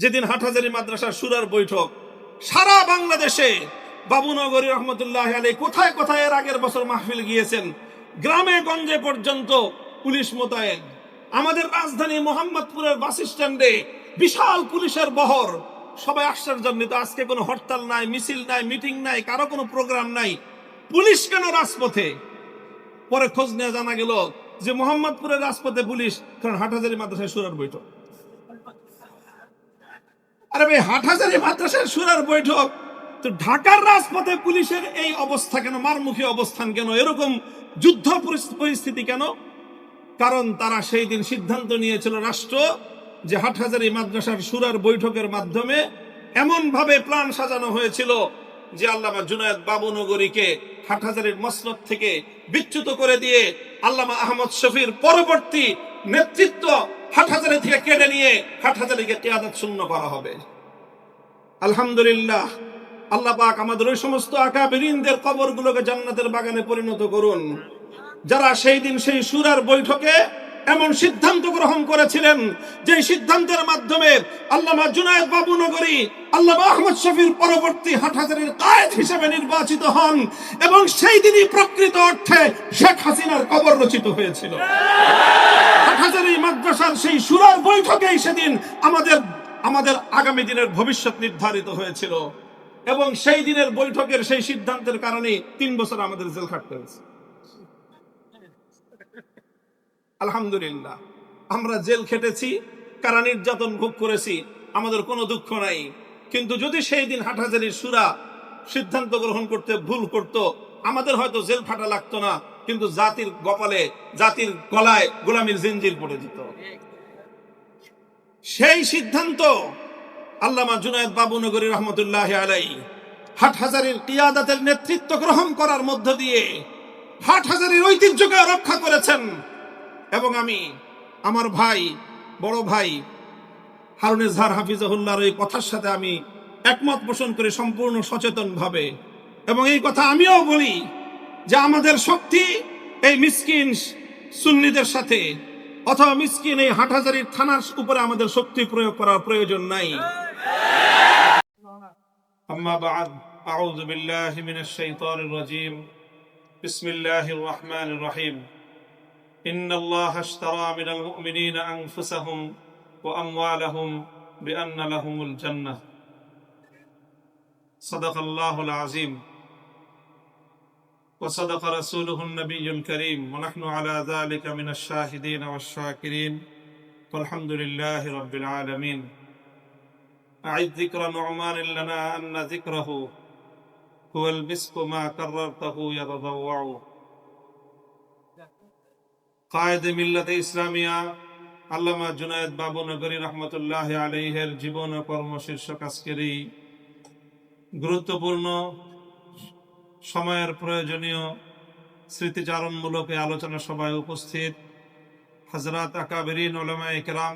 যেদিন হাটহাজারি মাদ্রাসার সুরার বৈঠক, সারা বাংলাদেশে বাবুনগরী রহমতুল্লাহ আলী কোথায় কোথায় এর আগের বছর মাহফিল গিয়েছেন, গ্রামে গঞ্জে পর্যন্ত পুলিশ মোতায়েন। আমাদের রাজধানী মোহাম্মদপুরের বাস স্ট্যান্ডে বিশাল পুলিশের বহর। সবাই আশ্চর্যান্বিত, আজকে কোনো হরতাল নাই, মিছিল নাই, মিটিং নাই, কারও কোনো প্রোগ্রাম নাই। পুলিশ কেন রাজপথে? পরে খোঁজ নিয়ে জানা গেল যে মোহাম্মদপুরের রাজপথে পুলিশ, কারণ হাটহাজারি মাদ্রাসায় সুরার বৈঠক। আরে ভাই, হাটহাজারি মাদ্রাসার সুরার বৈঠক। তো ঢাকার রাজপথে পুলিশের এই অবস্থা কেন? মারমুখী অবস্থান কেন? এরকম যুদ্ধ পরিস- পরিস্থিতি কেন? কারণ তারা সেই দিন সিদ্ধান্ত নিয়েছিল রাষ্ট্র যে হাটহাজারি মাদ্রাসার সুরার বৈঠকের মাধ্যমে এমন ভাবে প্ল্যান সাজানো হয়েছিল যে আল্লামা জুনায়দ বাবুনগরীকে হাটহাজারির মসনদ থেকে বিচ্যুত করে দিয়ে আল্লামা আহমদ শফির পরবর্তী নেতৃত্ব হাটহাজারি থেকে কেড়ে নিয়ে হাটহাজারিকে টিয়াদাত শূন্য করা হবে। আলহামদুলিল্লাহ, আল্লাহ পাক আমাদের ওই সমস্ত আকাবিরিনদের কবরগুলোকে জান্নাতের বাগানে পরিণত করুন। যারা সেই দিন সেই সুরার বৈঠকে এমন সিদ্ধান্ত গ্রহণ করেছিলেন যে সিদ্ধান্তের মাধ্যমে আল্লামা জুনায়দ বাবু নগরী আল্লামা আহমদ শফির পরবর্তী হাটহাজারির কায়েদ হিসেবে নির্বাচিত হন এবং সেই দিনই প্রকৃত অর্থে শেখ হাসিনার কবর রচিত হয়েছিল। হাটহাজারি মাদ্রাসার সেই সুরার বৈঠকেই সেদিন আমাদের আমাদের আগামী দিনের ভবিষ্যৎ নির্ধারিত হয়েছিল। এবং সেই দিনের বৈঠকের সেই সিদ্ধান্তের কারণে তিন বছর আমাদের জেল খাটতে হয়েছে। আলহামদুলিল্লাহ। আমরা জেল খেটেছি, কারা নির্যাতন ভোগ করেছি, আমাদের কোনো দুঃখ নাই। কিন্তু যদি সেই দিন হাটহাজারির সুরা সিদ্ধান্ত গ্রহণ করতে ভুল করত, আমাদের হয়তো জেল খাটা লাগতো না, কিন্তু জাতির কপালে, জাতির গলায় গোলামীর জিঞ্জির পড়ে যেত সেই সিদ্ধান্ত আল্লামা জুনায়দ বাবুনগরী রহমতুল্লাহ আলাই হাটহাজারির কিয়াদাতের নেতৃত্ব গ্রহণ করার মধ্য দিয়ে হাট হাটহাজারির ঐতিহ্যকে রক্ষা করেছেন। এবং আমি আমার ভাই বড় ভাই হারুন ইজহার হাফিজাহুল্লাহর এই কথার সাথে আমি একমত পোষণ করি সম্পূর্ণ সচেতন ভাবে এবং এই কথা আমিও বলি যে আমাদের শক্তি এই মিসকিন সুন্নিদের সাথে অথবা মিসকিন এই হাটহাজারির থানার উপরে আমাদের শক্তি প্রয়োগ করার প্রয়োজন নাই أما بعد أعوذ بالله من الشيطان الرجيم بسم الله الرحمن الرحيم إن الله اشترى من المؤمنين أنفسهم وأموالهم بأن لهم الجنة. صدق الله العظيم. وصدق رسوله النبي الكريم. ونحن على ذلك من الشاهدين والشاكرين. والحمد لله رب العالمين. أعد ذكر نعمان لنا أن ذكره. هو المسك ما كررته يتضوع. কায়েদ মিল্লাতে ইসলামিয়া, আল্লামা জুনায়দ বাবু নগরী রহমতুল্লাহ আলাইহের জীবন ও কর্ম শীর্ষক আজকের এই গুরুত্বপূর্ণ সময়ের প্রয়োজনীয় স্মৃতিচারণমূলক এই আলোচনা সভায় উপস্থিত হজরত আকাবেরিন ওলামা একরাম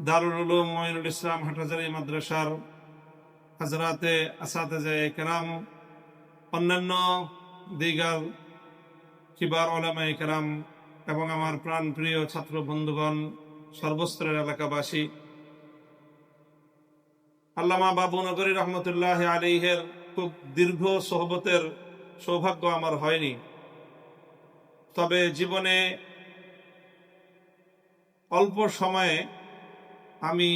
দারুল মঈনুল ইসলাম হাটহাজারি মাদ্রাসার হজরাতে আসাতে একরাম অন্যান্য দিগার কিবার ওলামা একরাম এবং আমার প্রাণ প্রিয় ছাত্র বন্ধুগণ, সর্বস্তরের এলাকাবাসী, আল্লামা বাবু নগরী রহমতুল্লাহ আলিহের খুব দীর্ঘ সোহবতের সৌভাগ্য আমার হয়নি। তবে জীবনে অল্প সময়ে আমি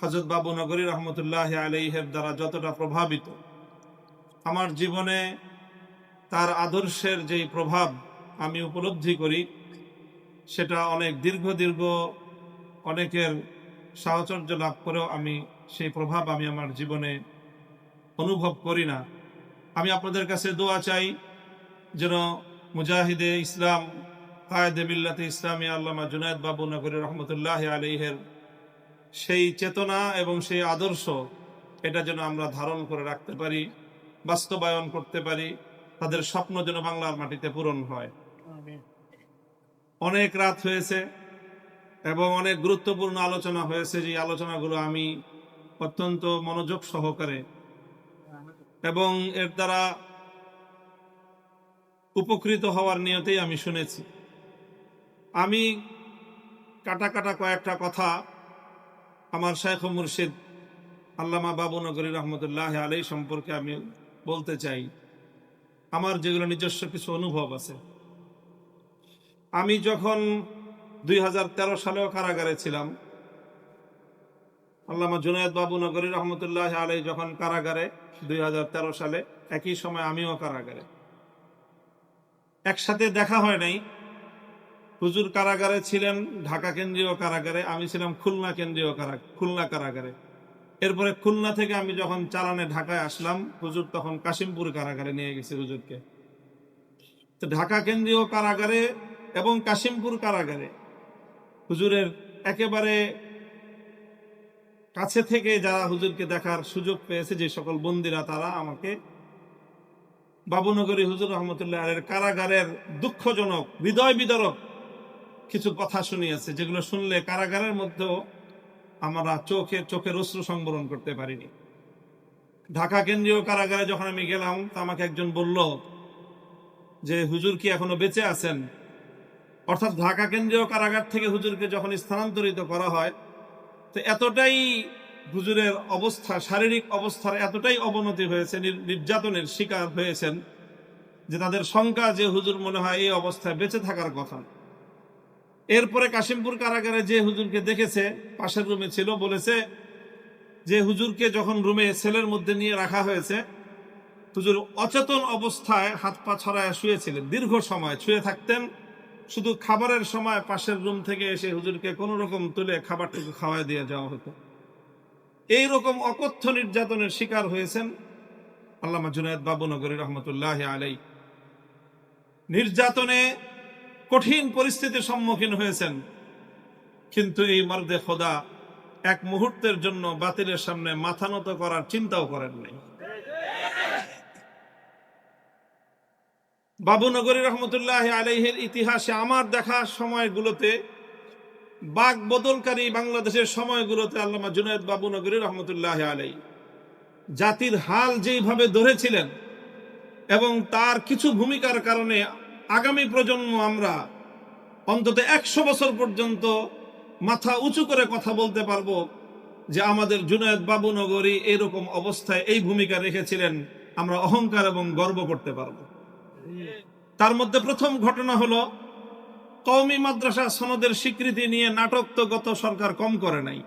হজরত বাবু নগরী রহমতুল্লাহ আলিহের দ্বারা যতটা প্রভাবিত, আমার জীবনে তার আদর্শের যেই প্রভাব আমি উপলব্ধি করি, সেটা অনেক দীর্ঘ দীর্ঘ অনেকের সাহচর্য লাভ করেও আমি সেই প্রভাব আমি আমার জীবনে অনুভব করি না। আমি আপনাদের কাছে দোয়া চাই যেন মুজাহিদে ইসলাম, কায়দে মিল্লাতে ইসলামী আল্লামা জুনায়দ বাবু নগরী রহমতুল্লাহ আলিহের সেই চেতনা এবং সেই আদর্শ, এটা যেন আমরা ধারণ করে রাখতে পারি, বাস্তবায়ন করতে পারি, তাদের স্বপ্ন যেন বাংলার মাটিতে পূরণ হয়। অনেক রাত হয়েছে এবং অনেক গুরুত্বপূর্ণ আলোচনা হয়েছে, যে আলোচনাগুলো আমি অত্যন্ত মনোযোগ সহকারে এবং এর দ্বারা উপকৃত হওয়ার নিয়তেই আমি শুনেছি। আমি কাটা কাটা কয়েকটা কথা আমার শেখ মুর্শিদ আল্লামা বাবুনগরী রহমতুল্লাহ আলাই সম্পর্কে আমি বলতে চাই। আমার যেগুলো নিজস্ব কিছু অনুভব আছে। আমি যখন দুই হাজার তেরো সালেও কারাগারে ছিলাম, আল্লামা জুনায়দ বাবু নগরী রহমতুল্লাহ আলাই যখন কারাগারে, দুই হাজার তেরো সালে, একই সময় আমিও কারাগারে। একসাথে দেখা হয় নাই। হুজুর কারাগারে ছিলেন, ঢাকা কেন্দ্রীয় কারাগারে, আমি ছিলাম খুলনা কেন্দ্রীয় কারা খুলনা কারাগারে। এরপরে খুলনা থেকে আমি যখন চালানে ঢাকায় আসলাম, হুজুর তখন কাশিমপুর কারাগারে নিয়ে গেছে হুজুরকে। তো ঢাকা কেন্দ্রীয় কারাগারে এবং কাশিমপুর কারাগারে। হুজুরের একেবারে কাছে থেকে যারা হুজুরকে দেখার সুযোগ পেয়েছে, যে সকল বন্দিরা, তারা আমাকে বাবুনগরী হুজুর রহমতুল্লাহ আলের কারাগারের দুঃখজনক, হৃদয় বিদারক কিছু কথা শুনিয়েছে, যেগুলো শুনলে কারাগারের মধ্যেও আমরা চোখে, চোখের অশ্রু সংবরণ করতে পারিনি। ঢাকা কেন্দ্রীয় কারাগারে যখন আমি গেলাম, তা আমাকে একজন বলল যে, হুজুর কি এখনও বেঁচে আছেন? অর্থাৎ ঢাকা কেন্দ্রীয় কারাগার থেকে হুজুরকে যখন স্থানান্তরিত করা হয়, তো এতটাই হুজুরের অবস্থা, শারীরিক অবস্থার এতটাই অবনতি হয়েছে, নির- নির্যাতনের শিকার হয়েছেন যে তাদের শঙ্কা যে হুজুর মনে হয় এই অবস্থায় বেঁচে থাকার কথা। এরপরে কাশিমপুর কারাগারে যে হুজুরকে দেখেছে, পাশের রুমে ছিল, বলেছে যে হুজুরকে যখন রুমে সেলের মধ্যে নিয়ে রাখা হয়েছে, হুজুর অচেতন অবস্থায় হাত পা ছড়ায় শুয়েছিলেন, দীর্ঘ সময় শুয়ে থাকতেন। শুধু খাবারের সময় পাশের রুম থেকে এসে হুজুরকে কোনো রকম তুলে খাবারটুকু খাওয়াই দিয়ে যাওয়া হতো। এই রকম অকথ্য নির্যাতনের শিকার হয়েছেন আল্লামা জুনায়দ বাবুনগরী রহমতুল্লাহ আলাই নির্যাতনে কঠিন পরিস্থিতির সম্মুখীন হয়েছেন। কিন্তু এই মর্দে খোদা এক মুহূর্তের জন্য বাতিলের সামনে মাথা নত করার চিন্তাও করেন নাই। বাবুনগরী রহমতুল্লাহ আলাইহের ইতিহাসে আমার দেখা সময়গুলোতে বাক বদলকারী বাংলাদেশের সময়গুলোতে আল্লামা জুনায়দ বাবুনগরী রহমতুল্লাহ আলাই। জাতির হাল যেইভাবে ধরেছিলেন এবং তার কিছু ভূমিকার কারণে আগামী প্রজন্ম আমরা অন্তত একশো বছর পর্যন্ত মাথা উঁচু করে কথা বলতে পারব যে আমাদের জুনায়দ বাবুনগরী এরকম অবস্থায় এই ভূমিকা রেখেছিলেন, আমরা অহংকার এবং গর্ব করতে পারব। তার মধ্যে প্রথম ঘটনা হলো, কওমি মাদ্রাসা সনদের স্বীকৃতি নিয়ে নাটক তো গত সরকার কম করে নাই।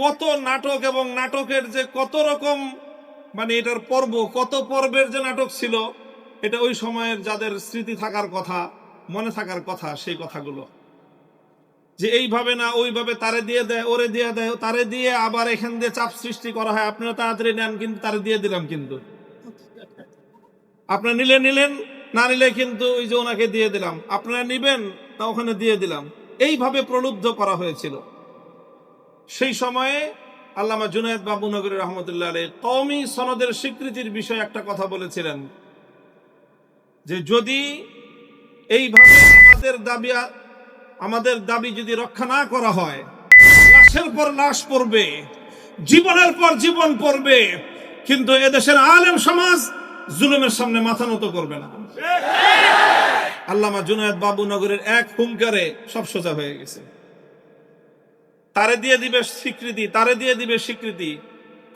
কত নাটক এবং নাটকের যে কত রকম মানে এটার পর্ব, কত পর্বের যে নাটক ছিল, এটা ওই সময়ের যাদের স্মৃতি থাকার কথা, মনে থাকার কথা, সেই কথাগুলো। যে এইভাবে না, ওইভাবে তারে দিয়ে দেয়, ওরে দিয়ে দেয়, তারে দিয়ে আবার এখান দিয়ে চাপ সৃষ্টি করা হয়, আপনারা তাড়াতাড়ি নেন, কিন্তু তারে দিয়ে দিলাম কিন্তু। আপনারা নিলে নিলেন, না নিলে কিন্তু ওই যে ওনাকে দিয়ে দিলাম। আপনারা নিবেন, তা ওখানে দিয়ে দিলাম। এইভাবে প্রলুব্ধ করা হয়েছিল। সেই সময়ে আল্লামা জুনায়দ বাবু নগরী রহমতুল্লাহ আলী কওমি সনদের স্বীকৃতির বিষয়ে একটা কথা বলেছিলেন যে যদি এইভাবে আমাদের দাবি আমাদের দাবি যদি রক্ষা না করা হয়, লাশের পর লাশ পড়বে, জীবনের পর জীবন পড়বে, কিন্তু এদেশের আলেম সমাজ জুলুমের সামনে মাথা নত করবে না। আল্লামা জুনায়দ বাবু নগরের এক হুঙ্কারে সব সোজা হয়ে গেছে। তারে দিয়ে দিবে স্বীকৃতি, তারে দিয়ে দিবে স্বীকৃতি,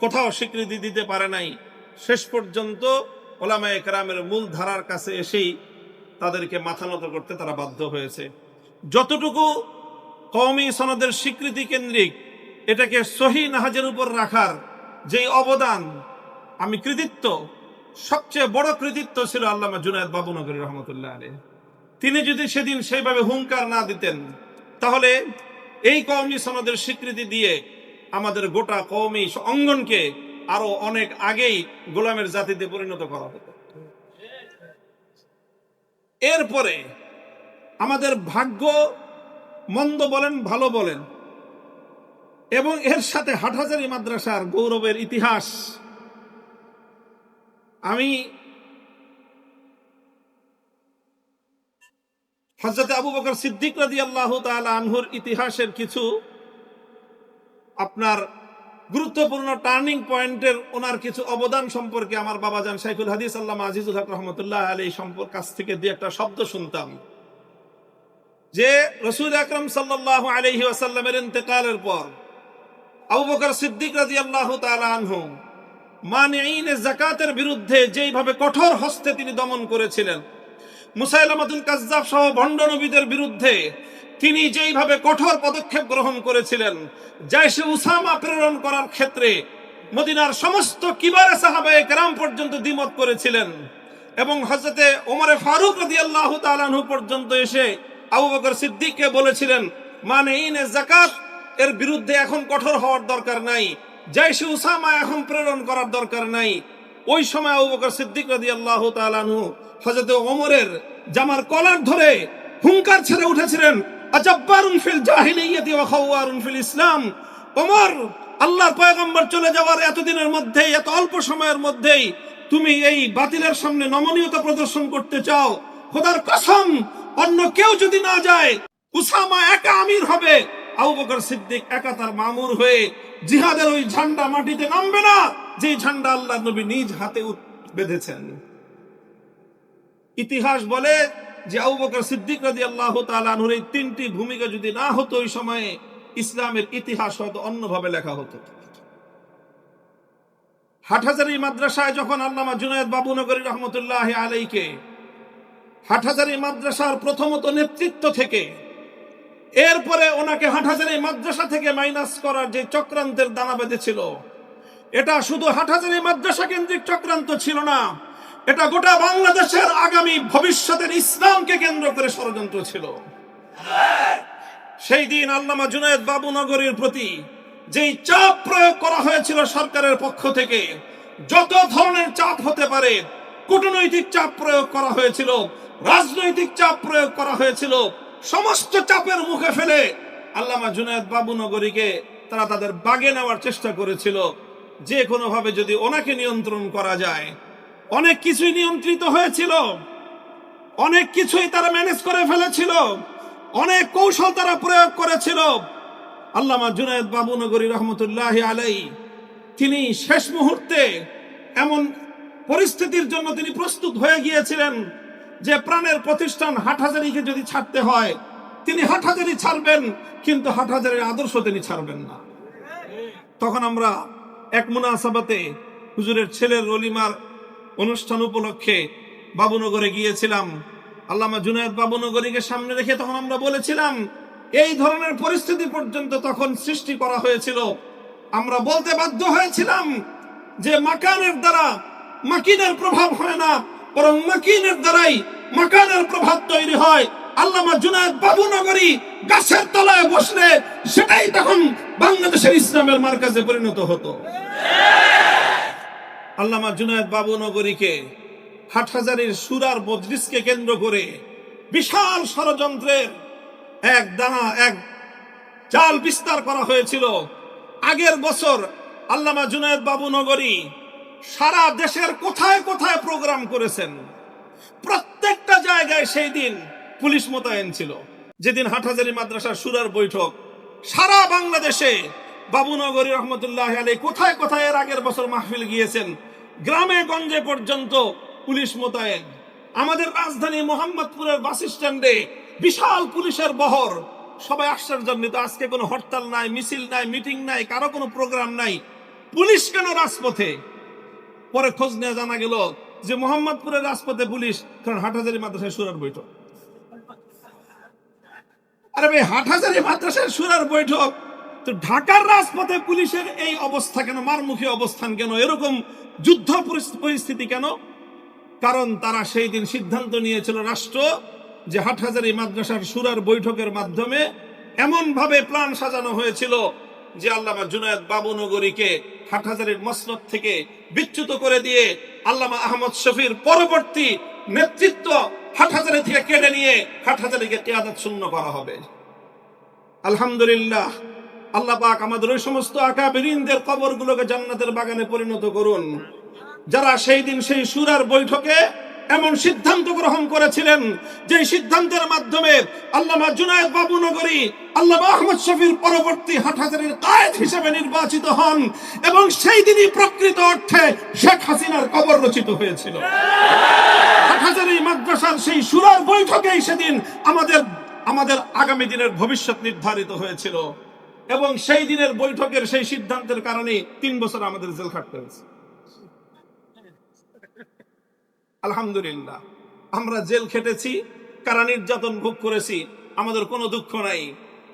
কোথাও স্বীকৃতি দিতে পারে নাই। শেষ পর্যন্ত ওলামা একরামের মূল ধারার কাছে এসেই তাদেরকে মাথা নত করতে তারা বাধ্য হয়েছে। যতটুকু কওমি সনদের স্বীকৃতি কেন্দ্রিক, এটাকে সহি নাহাজের উপর রাখার যে অবদান, আমি কৃতিত্ব সবচেয়ে বড় কৃতিত্ব ছিল আল্লামা জুনায়দ বাবুনগরী রহমতুল্লাহ আলী তিনি যদি সেদিন সেইভাবে হুঙ্কার না দিতেন, তাহলে এই কওমি সনদের স্বীকৃতি দিয়ে আমাদের গোটা কওমি অঙ্গনকে আরও অনেক আগেই গোলামের জাতিতে পরিণত করা হতো। এরপরে আমাদের ভাগ্য মন্দ বলেন, ভালো বলেন, এবং এর সাথে হাটহাজারি মাদ্রাসার গৌরবের ইতিহাস আমি হজরত আবু বকর সিদ্দিক রাজি আল্লাহ আনহুর ইতিহাসের কিছু আপনার গুরুত্বপূর্ণ টার্নিং পয়েন্টের ওনার কিছু অবদান সম্পর্কে আমার বাবা জান শাইখুল হাদিস আল্লাহ আজিজুল হক রহমতুল্লাহ আলী সম্পর্ক কাছ থেকে দিয়ে একটা শব্দ শুনতাম। যে রসুল আকরম সাল্লাহ আলহি আসাল্লামের ইন্তেকালের পর আবু বকর সিদ্দিক রাজি আল্লাহ আনহু মানিয়ে জাকাতের বিরুদ্ধে যেইভাবে কঠোর হস্তে তিনি দমন করেছিলেন, মুসাইলামাতুল কাজ্জাব সহ ভণ্ড নবীদের বিরুদ্ধে তিনি যেইভাবে কঠোর পদক্ষেপ গ্রহণ করেছিলেন জাইশে উসামা প্রেরণ করার ক্ষেত্রে মদিনার সমস্ত কিবারে সাহাবায়ে কেরাম পর্যন্ত দ্বিমত করেছিলেন এবং হজরতে ওমরে ফারুক রাজি আল্লাহ তালানহু পর্যন্ত এসে আবু বকর সিদ্দিককে বলেছিলেন মানে ইনে জাকাত এর বিরুদ্ধে এখন কঠোর হওয়ার দরকার নাই। জাইশে উসামা এখন প্রেরণ করার দরকার নাই। ওই সময় বকর সিদ্দিক রাজি আল্লাহ হজরতে ওমরের জামার কলার ধরে হুঙ্কার ছেড়ে উঠেছিলেন, আজাব্বারুন ফিল জাহিলিয়াতি ওয়া খাওয়ারুন ইসলাম। ওমর, আল্লাহর পয়গম্বর চলে যাওয়ার এতদিনের মধ্যেই, এত অল্প সময়ের মধ্যেই তুমি এই বাতিলের সামনে নমনীয়তা প্রদর্শন করতে চাও। খোদার কসম, অন্য কেউ যদি না যায়, উসামা একা আমির হবে। সিদ্দিক একা তার মামুর হয়ে জিহাদের ওই ঝান্ডা মাটিতে নামবে না যে ঝান্ডা আল্লাহ নবী নিজ হাতে বেঁধেছেন। ইতিহাস বলে যে আবু সিদ্দিক রাজি আল্লাহ তালানুর এই তিনটি ভূমিকা যদি না হতো ওই সময়ে ইসলামের ইতিহাস হয়তো অন্যভাবে লেখা হতো। হাটহাজারি মাদ্রাসায় যখন আল্লামা জুনায়দ বাবুনগরী রহমতুল্লাহ আলাইকে হাটহাজারি মাদ্রাসার প্রথমত নেতৃত্ব থেকে এরপরে ওনাকে হাটহাজারি মাদ্রাসা থেকে মাইনাস করার যে চক্রান্তের দানা বেঁধেছিল, এটা শুধু হাটহাজারি মাদ্রাসা কেন্দ্রিক চক্রান্ত ছিল না, এটা গোটা বাংলাদেশের আগামী ভবিষ্যতের ইসলামকে কেন্দ্র করে ষড়যন্ত্র ছিল। সেই দিন আল্লামা জুনায়দ বাবু নগরীর প্রতি যেই চাপ প্রয়োগ করা হয়েছিল সরকারের পক্ষ থেকে, যত ধরনের চাপ হতে পারে, কূটনৈতিক চাপ প্রয়োগ করা হয়েছিল, রাজনৈতিক চাপ প্রয়োগ করা হয়েছিল সমস্ত চাপের মুখে ফেলে আল্লামা জুনায়দ বাবু নগরীকে তারা তাদের বাগে নেওয়ার চেষ্টা করেছিল। যে কোনোভাবে যদি ওনাকে নিয়ন্ত্রণ করা যায়, অনেক কিছুই নিয়ন্ত্রিত হয়েছিল। অনেক কিছুই তারা ম্যানেজ করে ফেলেছিল। অনেক কৌশল তারা প্রয়োগ করেছিল। আল্লামা জুনায়দ বাবুনগরী রহমতুল্লাহ আলাই তিনি শেষ মুহূর্তে এমন পরিস্থিতির জন্য তিনি প্রস্তুত হয়ে গিয়েছিলেন যে প্রাণের প্রতিষ্ঠান হাটহাজারিকে যদি ছাড়তে হয়, তিনি হাটহাজারি ছাড়বেন, কিন্তু হাটহাজারির আদর্শ তিনি ছাড়বেন না। তখন আমরা এক মুনাসাবাতে হুজুরের ছেলের রলিমার অনুষ্ঠান উপলক্ষে বাবুনগরে গিয়েছিলাম। আল্লামা জুনায়দ বাবুনগরীকে সামনে রেখে তখন আমরা বলেছিলাম, এই ধরনের পরিস্থিতি পর্যন্ত তখন সৃষ্টি করা হয়েছিল। আমরা বলতে বাধ্য হয়েছিলাম যে, মাকানের দ্বারা মাকিনের প্রভাব হয় না। বরং মাকিনের দ্বারাই মাকানের প্রভাব তৈরি হয়। আল্লামা জুনায়দ বাবুনগরী গাছের তলায় বসলে সেটাই তখন বাংলাদেশের ইসলামের মার্কাজে পরিণত হতো। আল্লামা জুনায়দ বাবু নগরীকে হাটহাজারির সুরার বজরিসকে কেন্দ্র করে বিশাল ষড়যন্ত্রের এক দানা, এক জাল বিস্তার করা হয়েছিল। আগের বছর আল্লামা জুনায়দ বাবু নগরী সারা দেশের কোথায় কোথায় প্রোগ্রাম করেছেন? প্রত্যেকটা জায়গায় সেই দিন পুলিশ মোতায়েন ছিল। যেদিন হাটহাজারি মাদ্রাসার সুরার বৈঠক, সারা বাংলাদেশে বাবুনগরী রহমতুল্লাহ আলী কোথায় কোথায় এর আগের বছর মাহফিল গিয়েছেন, গ্রামে গঞ্জে পর্যন্ত পুলিশ মোতায়েন। আমাদের রাজধানী মোহাম্মদপুরের বাস স্ট্যান্ডে বিশাল পুলিশের বহর। সবাই আশ্চর্যান্বিত, আজকে কোনো হরতাল নাই, মিছিল নাই, মিটিং নাই, কারও কোনো প্রোগ্রাম নাই। পুলিশ কেন রাজপথে? পরে খোঁজ নিয়ে জানা গেল যে মোহাম্মদপুরের রাজপথে পুলিশ, কারণ হাটহাজারি মাদ্রাসায় সুরার বৈঠক। আরে ভাই, হাটহাজারি মাদ্রাসার সুরার বৈঠক? তো ঢাকার রাজপথে পুলিশের এই অবস্থা কেন? মারমুখী অবস্থান কেন? এরকম যুদ্ধ পরিস- পরিস্থিতি কেন? কারণ তারা সেই দিন সিদ্ধান্ত নিয়েছিল রাষ্ট্র যে হাটহাজারি মাদ্রাসার সুরার বৈঠকের মাধ্যমে এমন ভাবে প্ল্যান সাজানো হয়েছিল যে আল্লামা জুনায়দ বাবুনগরীকে হাটহাজারির মসনদ থেকে বিচ্যুত করে দিয়ে আল্লামা আহমদ শফির পরবর্তী নেতৃত্ব হাটহাজারি থেকে কেড়ে নিয়ে হাটহাজারিকে কেয়াদত শূন্য করা হবে। আলহামদুলিল্লাহ, আল্লাহ পাক আমাদের ওই সমস্ত আকাবিরিনদের কবরগুলোকে জান্নাতের বাগানে পরিণত করুন। যারা সেই দিন সেই সুরার বৈঠকে এমন সিদ্ধান্ত গ্রহণ করেছিলেন যে সিদ্ধান্তের মাধ্যমে আল্লামা জুনায়দ বাবু নগরী আল্লামা আহমদ শফির পরবর্তী হাটহাজারির কায়েদ হিসেবে নির্বাচিত হন এবং সেই দিনই প্রকৃত অর্থে শেখ হাসিনার কবর রচিত হয়েছিল। হাটহাজারি মাদ্রাসার সেই সুরার বৈঠকেই সেদিন আমাদের আমাদের আগামী দিনের ভবিষ্যৎ নির্ধারিত হয়েছিল এবং সেই দিনের বৈঠকের সেই সিদ্ধান্তের কারণে তিন বছর আমাদের জেল খাটতে হয়েছে। আলহামদুলিল্লাহ। আমরা জেল খেটেছি, কারা নির্যাতন ভোগ করেছি, আমাদের কোনো দুঃখ নাই।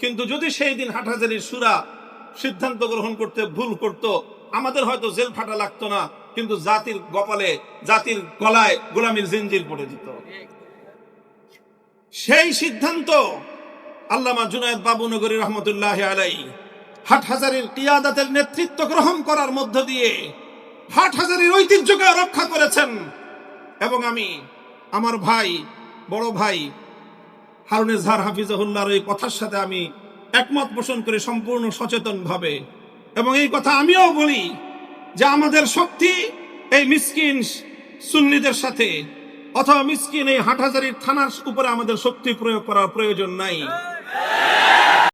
কিন্তু যদি সেই দিন হাটহাজারির সুরা সিদ্ধান্ত গ্রহণ করতে ভুল করত, আমাদের হয়তো জেল ফাটা লাগতো না, কিন্তু জাতির কপালে, জাতির গলায় গোলামীর জিঞ্জির পড়ে যেত সেই সিদ্ধান্ত আল্লামা জুনায়দ বাবুনগরী রহমতুল্লাহ আলাই হাটহাজারির কিয়াদাতের নেতৃত্ব গ্রহণ করার মধ্য দিয়ে হাট হাটহাজারির ঐতিহ্যকে রক্ষা করেছেন। এবং আমি আমার ভাই, বড় ভাই, হারুন ইজহার হাফিজাহুল্লাহর এই কথার সাথে আমি একমত পোষণ করে সম্পূর্ণ সচেতন ভাবে এবং এই কথা আমিও বলি যে আমাদের শক্তি এই মিসকিন সুন্নিদের সাথে, অথবা মিসকিন এই হাটহাজারির থানার উপরে আমাদের শক্তি প্রয়োগ করার প্রয়োজন নাই।